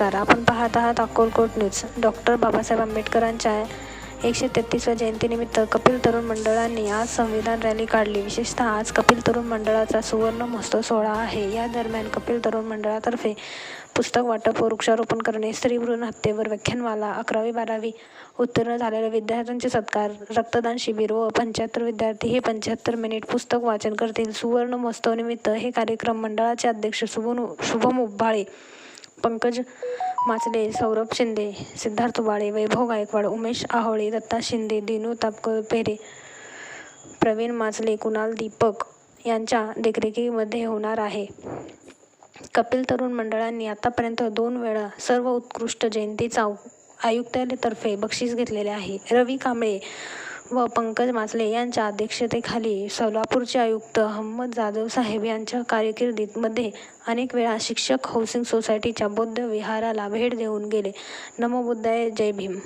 नमस्कार. आपण पाहत आहात अक्कलकोट न्यूज. डॉक्टर बाबासाहेब आंबेडकरांच्या एकशे तेहतीसव्या जयंतीनिमित्त कपिल तरुण मंडळांनी आज संविधान रॅली काढली. विशेषतः आज कपिल तरुण मंडळाचा सुवर्ण महोत्सव सोहळा आहे. या दरम्यान कपिल तरुण मंडळातर्फे पुस्तक वाटप व वृक्षारोपण करणे स्त्री भ्रूण हत्येवर व्याख्यानमाला अकरावी बारावी उत्तीर्ण झालेल्या विद्यार्थ्यांचे सत्कार रक्तदान शिबिर व पंच्याहत्तर विद्यार्थी हे पंच्याहत्तर मिनिट पुस्तक वाचन करतील. सुवर्ण महोत्सवानिमित्त हे कार्यक्रम मंडळाचे अध्यक्ष शुभम शुभम उब्बाळे पंकज माचले सौरभ शिंदे सिद्धार्थ बाळे वैभव गायकवाड उमेश आहोळे दत्ता शिंदे दिनू तापकर पेरे प्रवीण माचले कुणाल दीपक यांच्या देखरेखीमध्ये होणार आहे. कपिल तरुण मंडळांनी आतापर्यंत दोन वेळा सर्व उत्कृष्ट जयंतीचा आयुक्तालयातर्फे बक्षीस घेतलेले आहे. रवी कांबळे व पंकज माचले यांच्या अध्यक्षतेखाली सोलापूरचे आयुक्त अहमद जाधव साहेब यांच्या कारकिर्दीमध्ये अनेक वेळा शिक्षक हाऊसिंग सोसायटीच्या बौद्ध विहाराला भेट देऊन गेले. नमो बुद्धाय जय भीम.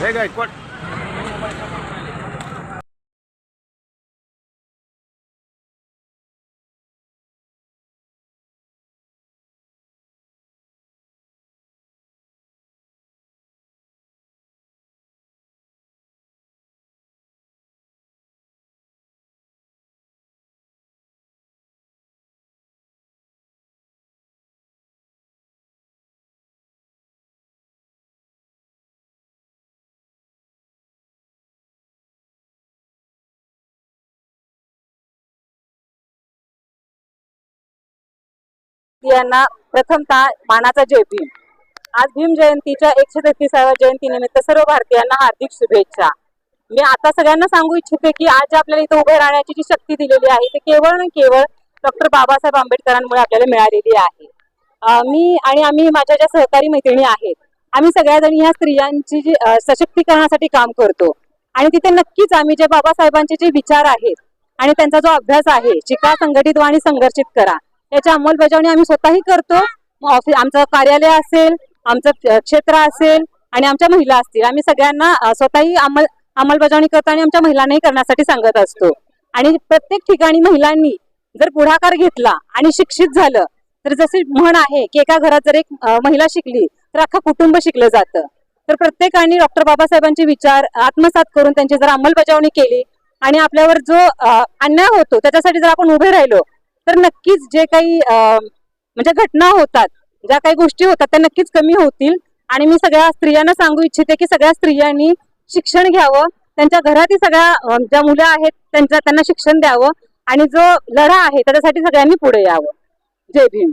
हे गायकवाड यांना प्रथमतः मानाचा जय भीम. आज भीम जयंतीच्या एकशे तेहतीसाव्या जयंतीनिमित्त सर्व भारतीयांना हार्दिक शुभेच्छा. मी आता सगळ्यांना सांगू इच्छिते की आज आपल्याला इथं उभे राहण्याची जी शक्ती दिलेली आहे ती केवळ आणि केवळ डॉक्टर बाबासाहेब आंबेडकरांमुळे आपल्याला मिळालेली आहे. मी आणि आम्ही माझ्या ज्या सहकारी मैत्रिणी आहेत आम्ही सगळ्याजणी ह्या स्त्रियांची जी सशक्तीकरणासाठी काम करतो. आणि तिथे नक्कीच आम्ही जे बाबासाहेबांचे जे विचार आहेत आणि त्यांचा जो अभ्यास आहे शिका संघटित व्हा आणि संघर्षित करा याची अंमलबजावणी आम्ही स्वतःही करतो. ऑफिस आमचं कार्यालय असेल आमचं क्षेत्र असेल आणि आमच्या महिला असतील. आम्ही सगळ्यांना स्वतःही अंमल अंमलबजावणी करतो आणि आमच्या महिलांनाही करण्यासाठी सांगत असतो. आणि प्रत्येक ठिकाणी महिलांनी जर पुढाकार घेतला आणि शिक्षित झालं तर जसे म्हण आहे की एका घरात जर एक महिला शिकली तर अख्खं कुटुंब शिकलं जातं. तर प्रत्येकाने डॉक्टर बाबासाहेबांचे विचार आत्मसात करून त्यांची जर अंमलबजावणी केली आणि आपल्यावर जो अन्याय होतो त्याच्यासाठी जर आपण उभे राहिलो तर नक्कीच जे काही म्हणजे घटना होतात ज्या काही गोष्टी होतात त्या नक्कीच कमी होतील. आणि मी सगळ्या स्त्रियांना सांगू इच्छिते की सगळ्या स्त्रियांनी शिक्षण घ्यावं. त्यांच्या घरातील सगळ्या ज्या मुलं आहेत त्यांच्या त्यांना शिक्षण द्यावं. आणि जो लढा आहे त्याच्यासाठी सगळ्यांनी पुढे यावं. जय भीम.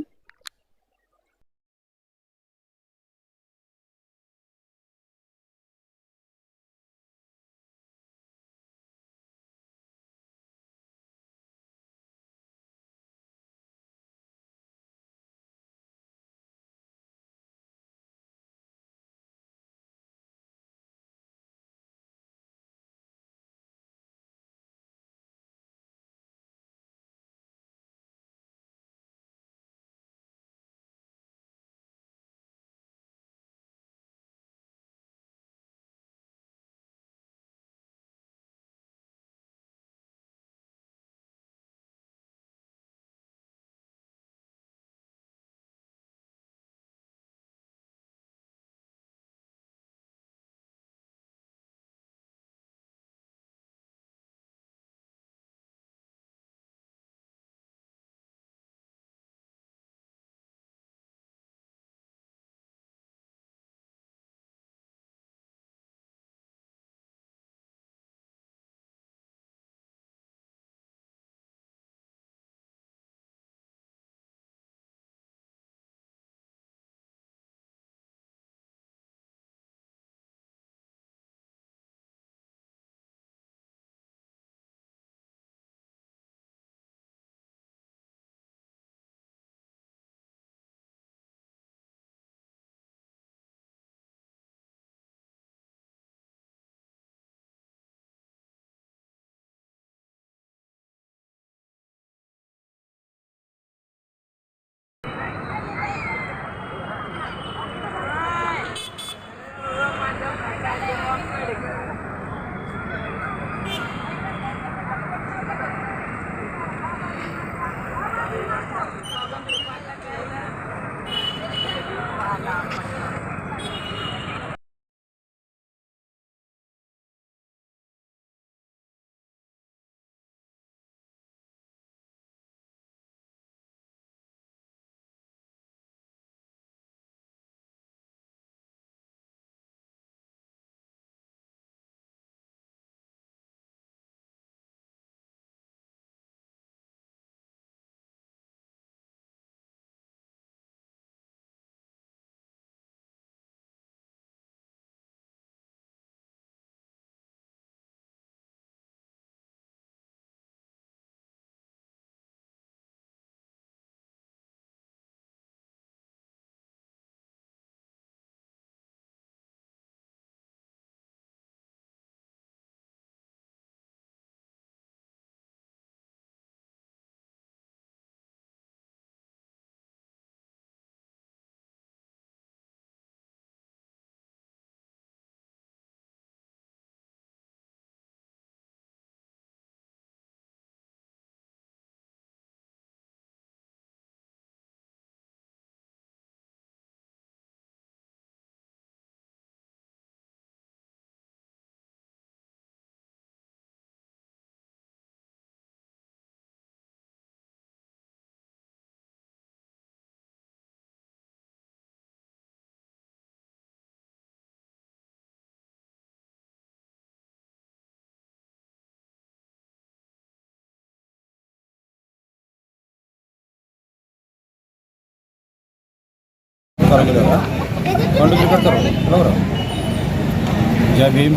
जय भीम.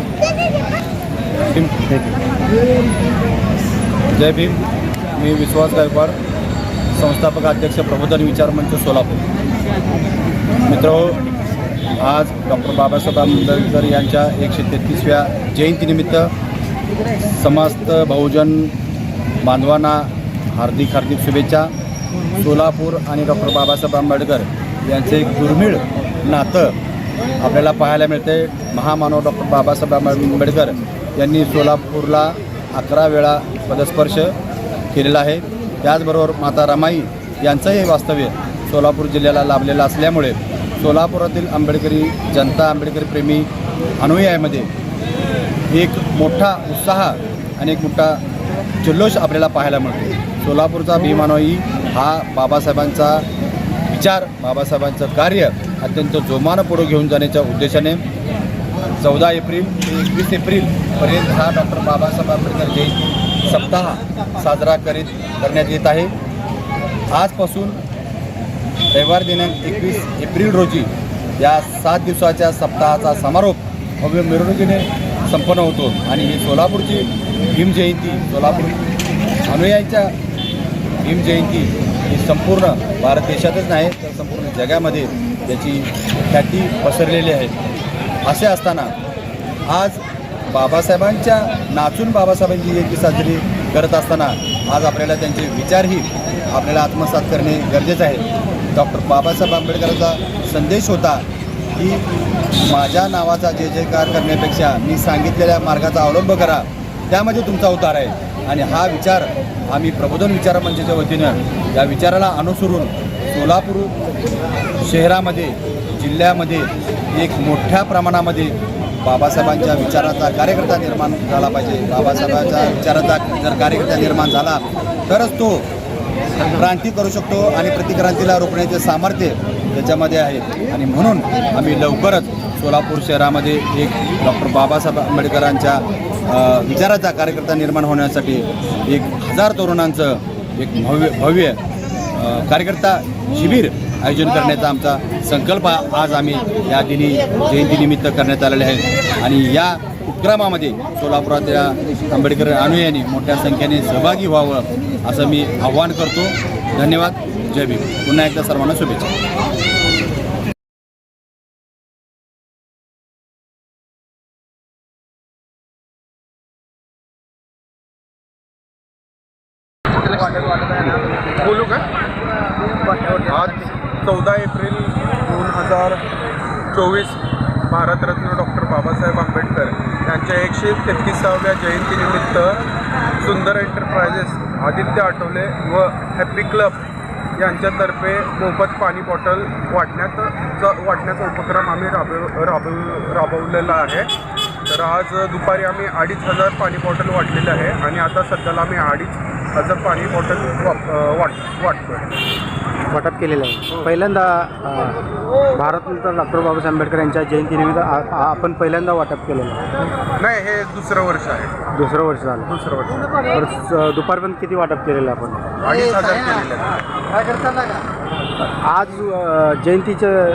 भीम. जय भीम. मी विश्वास गायकवाड संस्थापक अध्यक्ष प्रबोधन विचार मंच सोलापूर. मित्र आज डॉक्टर बाबासाहेब आंबेडकर यांच्या एकशे तेहतीसव्या जयंतीनिमित्त समस्त बहुजन बांधवांना हार्दिक हार्दिक शुभेच्छा. सोलापूर आणि डॉक्टर बाबासाहेब आंबेडकर यांचे एक दुर्मिळ नातं आपल्याला पाहायला मिळते. महामानव डॉक्टर बाबासाहेब आंबेडकर यांनी सोलापूरला अकरा वेळा पदस्पर्श केलेला आहे. त्याचबरोबर माता रमाई यांचंही वास्तव्य सोलापूर जिल्ह्याला लाभलेलं असल्यामुळे सोलापुरातील आंबेडकरी जनता आंबेडकरी प्रेमी अनुयायामध्ये एक मोठा उत्साह आणि एक मोठा जल्लोष आपल्याला पाहायला मिळतो. सोलापूरचा भीमानोई हा बाबासाहेबांचा विचार बाबासाहेबांचं कार्य अत्यंत जोमानं पुढे घेऊन जाण्याच्या उद्देशाने चौदा एप्रिल ते एकवीस एप्रिलपर्यंत हा डॉक्टर बाबासाहेब आंबेडकर जयंती सप्ताह साजरा करीत करण्यात येत आहे. आजपासून रविवार दिनांक एकवीस एप्रिल रोजी या सात दिवसाच्या सप्ताहाचा समारोप भव्य मिरवणुकीने संपन्न होतो आणि ही सोलापूरची भीमजयंती सोलापूर अनुयायांच्या भीमजयंती ही संपूर्ण भारत देशातच नाही तर संपूर्ण जगामध्ये त्याची ख्याती पसरलेली आहे. असे असताना आज बाबासाहेबांच्या नाचून बाबासाहेबांची जयंती साजरी करत असताना आज आपल्याला त्यांचे विचारही आपल्याला आत्मसात करणे गरजेचं आहे. डॉक्टर बाबासाहेब आंबेडकरांचा संदेश होता की माझ्या नावाचा जय जयकार करण्यापेक्षा मी सांगितलेल्या मार्गाचा अवलंब करा. त्यामध्ये तुमचा उतार आहे. आणि हा विचार आम्ही प्रबोधन विचार मंचाच्या वतीनं या विचाराला अनुसरून सोलापूर शहरामध्ये जिल्ह्यामध्ये एक मोठ्या प्रमाणामध्ये बाबासाहेबांच्या विचाराचा कार्यकर्ता निर्माण झाला पाहिजे. बाबासाहेबांच्या विचाराचा जर कार्यकर्ता निर्माण झाला तरच तो क्रांती करू शकतो आणि प्रतिक्रांतीला रोखण्याचे सामर्थ्य त्याच्यामध्ये आहे. आणि म्हणून आम्ही लवकरच सोलापूर शहरामध्ये एक डॉक्टर बाबासाहेब आंबेडकरांच्या विचाराचा कार्यकर्ता निर्माण होण्यासाठी एक हजार तरुणांचं एक भव्य भव्य कार्यकर्ता शिबिर आयोजन करण्याचा आमचा संकल्प आज आम्ही या दिनी जयंतीनिमित्त करण्यात आलेले आहे. आणि या उपक्रमामध्ये सोलापुरातल्या आंबेडकर अनुयायांनी मोठ्या संख्येने सहभागी व्हावं असं मी आव्हान करतो. धन्यवाद. जय भीम. पुन्हा एकदा सर्वांना शुभेच्छा बोलू का आज चौदा एप्रिल दोन हजार चोवीस भारतरत्न डॉक्टर बाबासाहेब आंबेडकर यांच्या एकशे तेहतीसाव्या जयंतीनिमित्त सुंदर एंटरप्राइजेस आदित्य आठवले व हॅपी क्लब यांच्यातर्फे मोफत पाणी बॉटल वाटण्यात वाटण्याचा उपक्रम आम्ही राबव राबव राबवलेला आहे. तर आज दुपारी आम्ही अडीच हजार पाणी बॉटल वाटलेले आहे आणि आता सध्याला आम्ही अडीच हजार पाणी बॉटल वाप वाट वाटतो आहे वाटप केलेलं आहे. पहिल्यांदा भारतरत्न डॉक्टर बाबासाहेब आंबेडकर यांच्या जयंतीनिमित्त आ- आपण पहिल्यांदा वाटप केलेलं आहे. नाही हे दुसरं वर्ष आहे. दुसरं वर्ष झालं. दुसरं वर्ष. तर स- दुपारपर्यंत किती वाटप केलेलं आहे आपण? अडीच हजार केलेले आहे. आज अ, जयंतीचं